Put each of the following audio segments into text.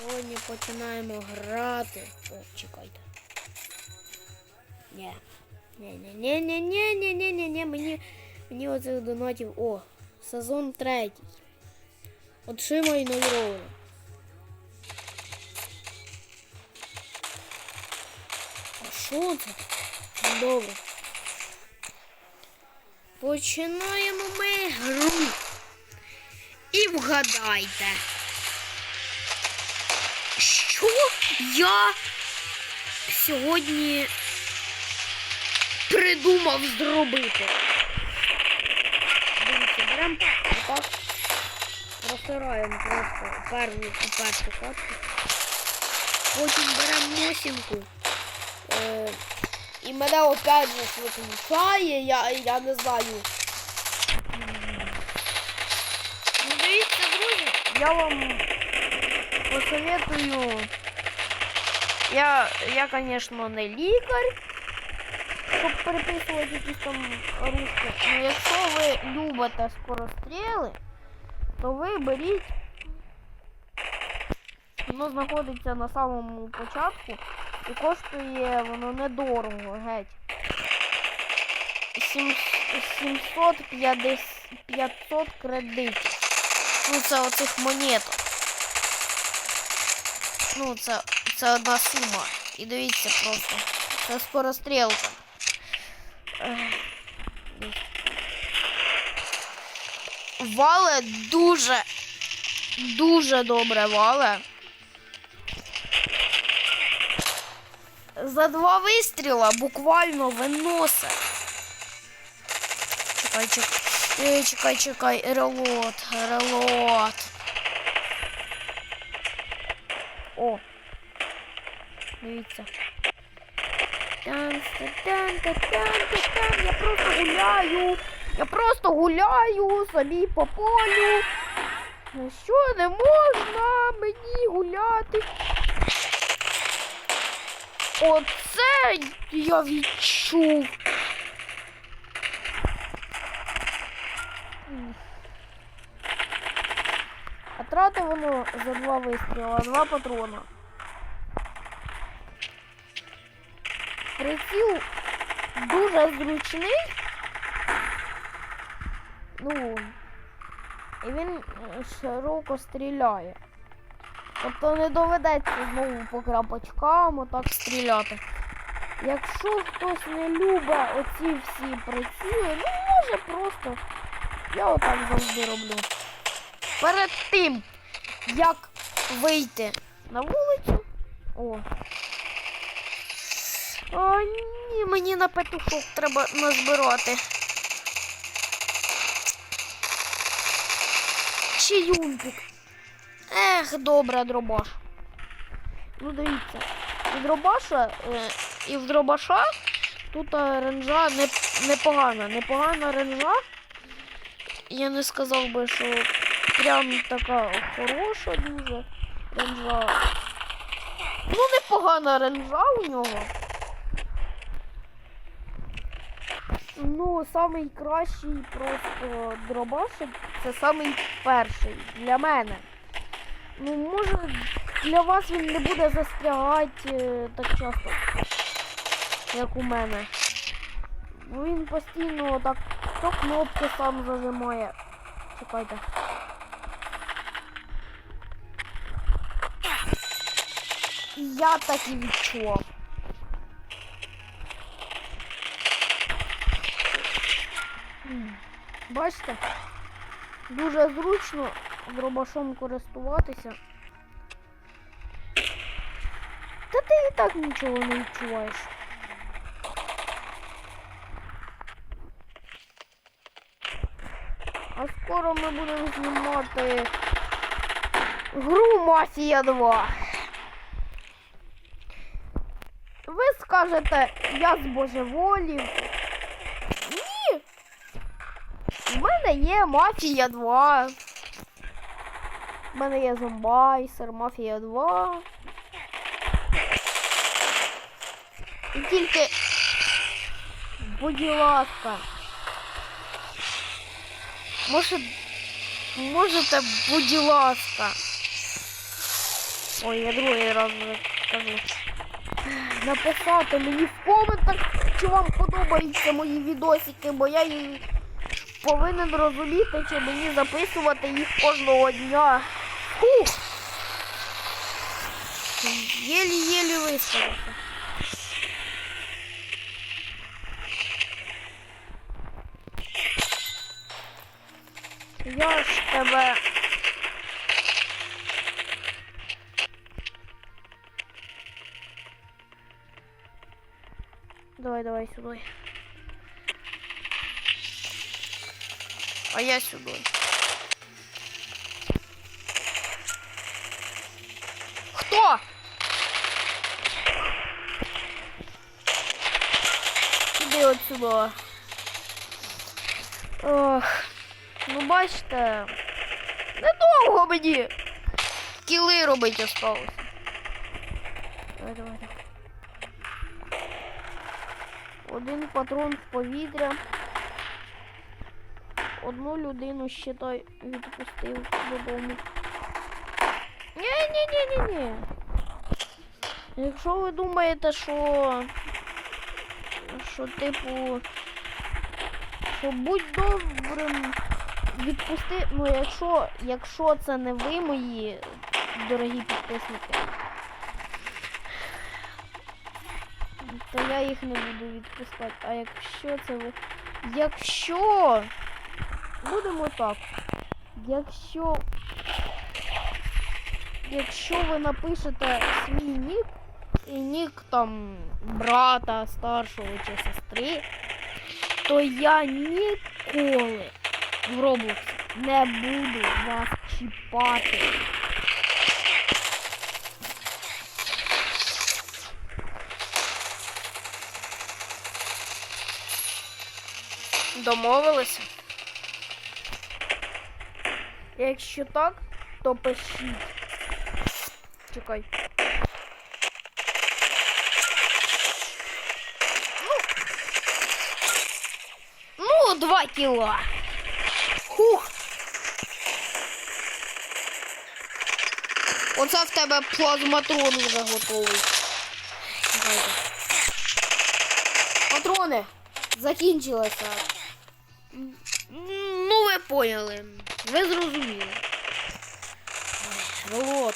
Сьогодні починаємо грати. О, чекайте. Ні. Ні-ні-ні-ні-ні-ні-ні-ні. Мені мені оцих донатів. О, сезон третій. Отримай нові А що це? Добре. Починаємо ми гру. І вгадайте. Що я сьогодні придумав зробити? Дивіться, беремо отак, розтираємо просто перву у першу катку. Потім беремо носінку. Е, і мене опять же виключає, я, я не знаю. Ну, дивіться, друзі, я вам посоветую. Я, я, конечно, не лікар, щоб переписувати якісь там ручки. Ну, якщо ви любите скоростріли, то ви беріть. Воно знаходиться на самому початку і коштує воно недорого, геть. Сім- 750 500 кредитів. Ну, це оцих монеток. Ну, це, це одна сума. І дивіться просто. Це скорострілка. Ех. Вале дуже, дуже добре вале. За два вистріла буквально виносить. Чекай, чекай. Е, Чекай, чекай, релот, релот. О. Дивіться. Тан, тан, тан, тан. Я просто гуляю. Я просто гуляю собі по полю. Ну Що не можна мені гуляти? Оце я відчув. А трати воно за два вистріла, два патрона. Приціл дуже зручний. Ну, і він широко стріляє. Тобто не доведеться знову по крапочкам отак стріляти. Якщо хтось не любить оці всі приціли, ну може просто я отак завжди роблю. Перед тим, як вийти на вулицю. О. О, ні, мені на петушок треба назбирати. Чи юнтик. Ех, добре, дробаш. Ну дивіться, і дробаша, е, і в дробаша тут е, ренжа не, непогана. Непогана ренжа. Я не сказав би, що прям така хороша дуже ренжа. Ну, непогана ренжа у нього. Ну, самий кращий просто дробашик це самий перший для мене. Ну, може, для вас він не буде застрягати е, так часто, як у мене. Він постійно так то кнопки сам зажимає. Чекайте. Я так і відчув. М, Бачите? Дуже зручно дробашом користуватися. Та ти і так нічого не відчуваєш. А скоро ми будемо знімати гру Мафія 2. Ви скажете, я збожеволів. Ні. У мене є Мафія 2. У мене є зомбайсер, Мафія 2. І тільки, будь ласка, може, можете, будь ласка, Ой, я другий раз вже кажу. Написати мені в коментах, чи вам подобаються мої відосики, бо я їх повинен розуміти, чи мені записувати їх кожного дня. Фух! Єлі-єлі виставився. Я ж тебе. Давай, давай сюди. А я сюди. Хто? Іди от сюди. Ох. Ну бачите, недовго мені кіли робити осталось. Давай, давай, давай. Один патрон в повітря. Одну людину считай відпустив додому. Ні-ні-ні-ні-ні. Якщо ви думаєте, що. що типу. Що будь добрим відпусти. Ну якщо, якщо це не ви мої дорогі підписники, то я їх не буду відпускати. А якщо це ви. Якщо будемо так. Якщо. Якщо ви напишете свій нік і нік там брата старшого чи сестри, то я ніколи в Roblox не буду вас чіпати. Домовилися? Якщо так, то пишіть. Чекай. Ну, ну два кіла. Хух. Оце в тебе плазматрон вже готовий. Патрони закінчилися. Ну, ви поняли. Ви зрозуміли. Вот.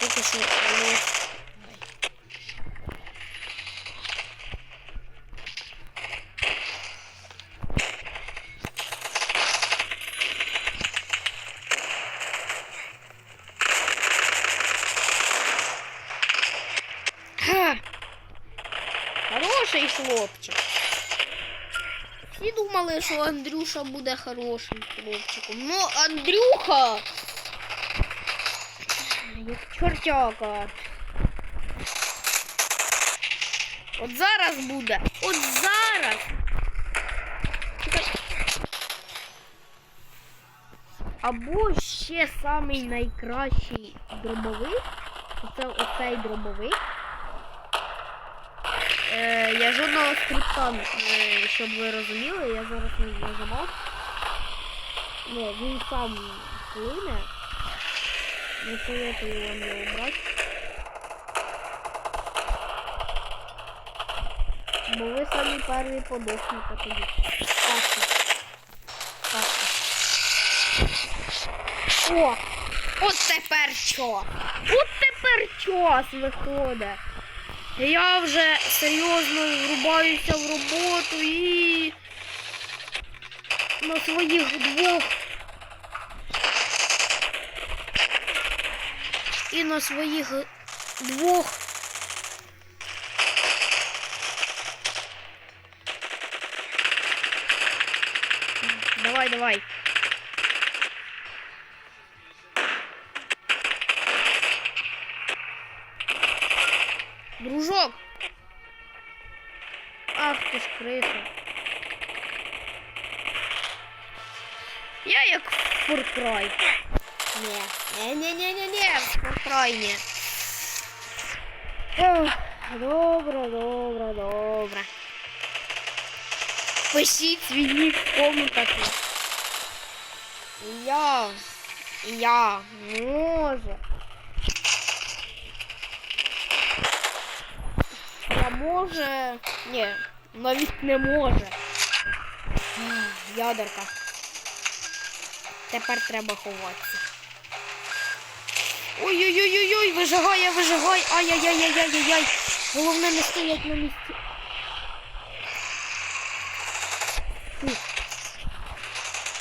Тільки що релот. Ха. Хороший хлопчик. Всі думали, що Андрюша буде хорошим хлопчиком. Ну, Андрюха! Як чортяка. От зараз буде. От зараз. Або ще самий найкращий дробовик. Оце оцей дробовик. Е, я жодного скрипта, е, щоб ви розуміли, я зараз не нажимав. Ну, він сам плине. Не советую вам його брати. Бо ви самі перші подохнете тоді. Так. Так. О! От тепер що? От тепер час виходить. Я вже серйозно врубаюся в роботу і на своїх двох і на своїх двох Давай, давай. Я як в Far Cry. Ні, ні, ні, ні, ні, ні, в Far Cry ні. Ех, Добре, добре, добре. Пишіть свій нік в коментах. Я Я може. Я може. Ні, навіть не може. Ах, Ядерка. Тепер треба ховатися. Ой-ой-ой-ой-ой, вижигає, вижигай. Ай-яй-яй-яй-яй-яй. Головне не стоять на місці. Фух.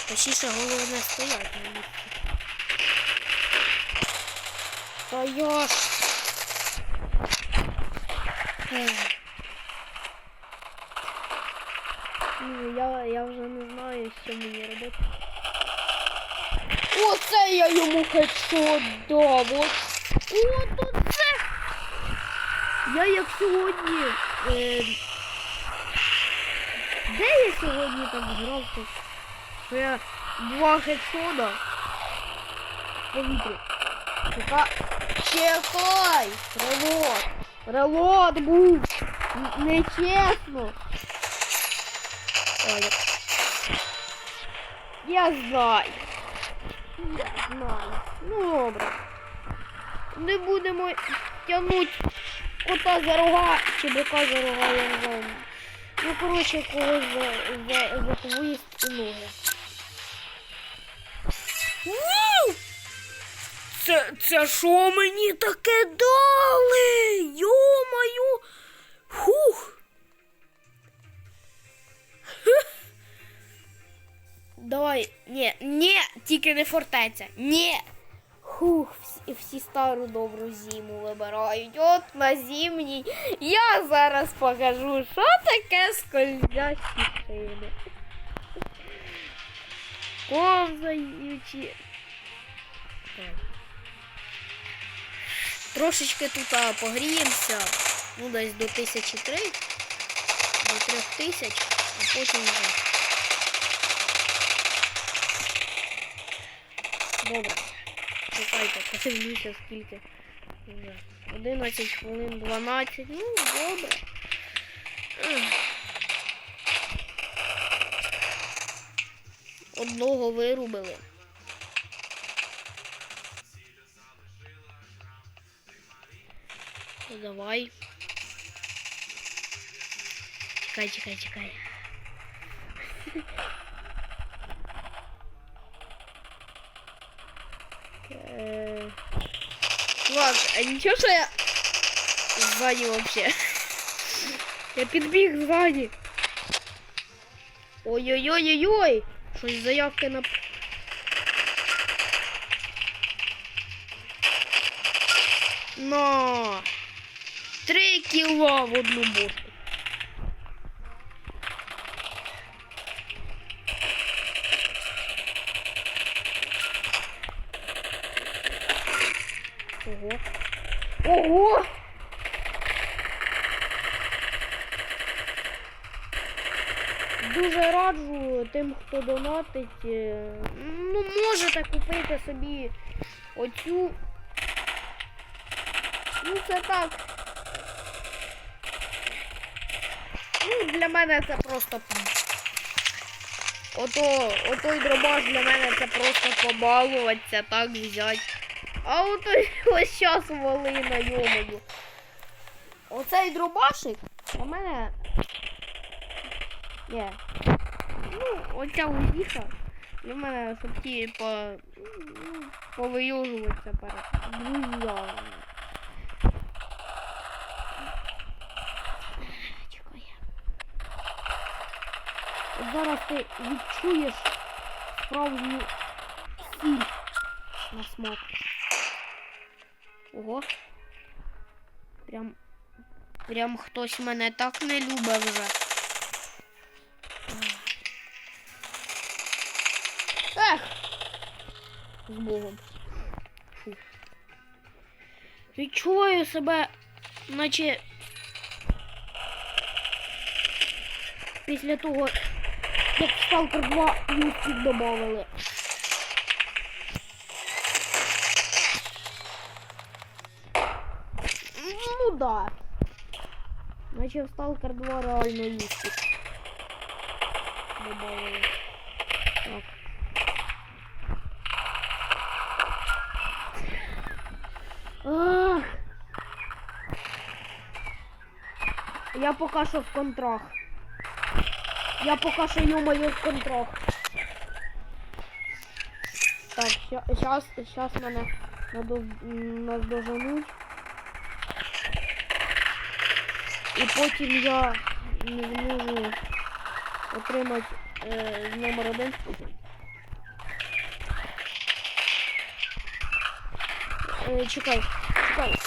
Точніше, головне стоять на місці. Та я ж. Ну, я, я вже не знаю, що мені робити. Оце я йому хедшот дав. От, оце. Я як сьогодні. Е, де я сьогодні так грав? Що я два хедшота в повітрі. Чека... Чекай! Релот! Релот був! Нечесно! Я знаю. Я знаю. Ну добре. Не будемо тягнути кота за рога чи бика за рога, я не знаю. Ну, коротше, когось за, за, за хвіст і ноги. Це, це що мені таке дали? Йо-маю! Хух! Давай, ні, ні, тільки не фортеця. Ні. Хух, всі, всі стару добру зиму вибирають. От на зимній. Я зараз покажу, що таке скользящі шини. Ковзаючі. Трошечки тут погріємося. Ну, десь до тисячі три, до трьох тисяч, а потім вже. Добре. Чекайте, подивлюся скільки. Вже. 11 хвилин 12. Ну, добре. Одного вирубили. Ну, Давай. Чекай, чекай, чекай. Э, Чувак, а ничего, что я сзади вообще? Я підбіг ззаді. Ой-ой-ой-ой-ой! Щось заявки на... На! Три кіла в одну бошку. Хто донатить. е, Ну, можете купити собі оцю. Ну, це так. Ну, для мене це просто. Ото, отой дробаш для мене це просто побалуватися, так взяти. А от ось зараз вали на. Оцей дробашик у мене. Ні. Ну, оця узіха. Для мене щоб по. ну, повийожуватися перед друзями. Чекай. Зараз ти відчуєш справжню сіль на смак. Ого. Прям. Прям хтось мене так не любить вже. З Богом. Фу. Відчуваю себе, наче після того, як в Stalker 2 юзків додавали. Ну да. Наче в Stalker 2 реально юзки. Добавили. Так. Я поки що в контрах. Я поки що йомаю в контрах. Так, сейчас, сейчас мене наздоженуть. І потім я не зможу отримати е, номер один. Е, чекай, чекай.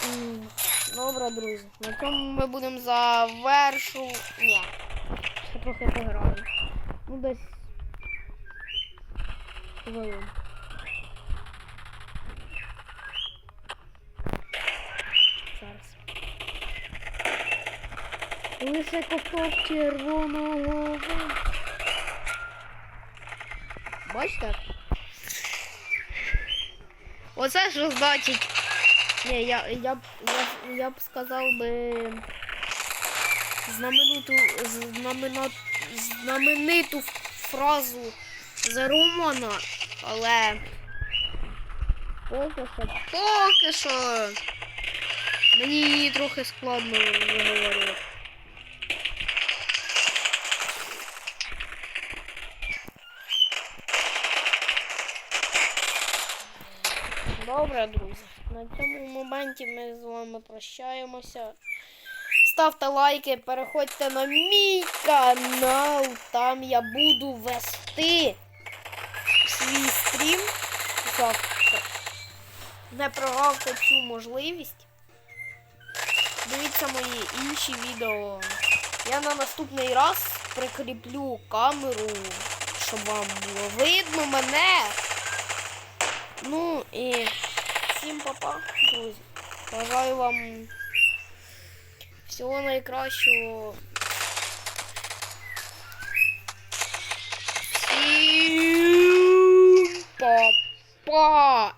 Добре, друзі. На цьому ми будемо завершу. Ні. Ще трохи пограємо. Ну десь. Хвилин. Зараз. Лише ковток червоного. Бачите? Оце що значить. Ні, я, я, б- я, я б сказав би знамениту, знамена, знамениту фразу з Романа, але поки що, поки що мені її трохи складно виговорювати. Добре, друзі. На цьому моменті ми з вами прощаємося. Ставте лайки, переходьте на мій канал. Там я буду вести свій стрім завтра. Не прогавте цю можливість. Дивіться мої інші відео. Я на наступний раз прикріплю камеру, щоб вам було видно мене. Ну і всім па-па, друзі. Бажаю вам всього найкращого. Всім па-па!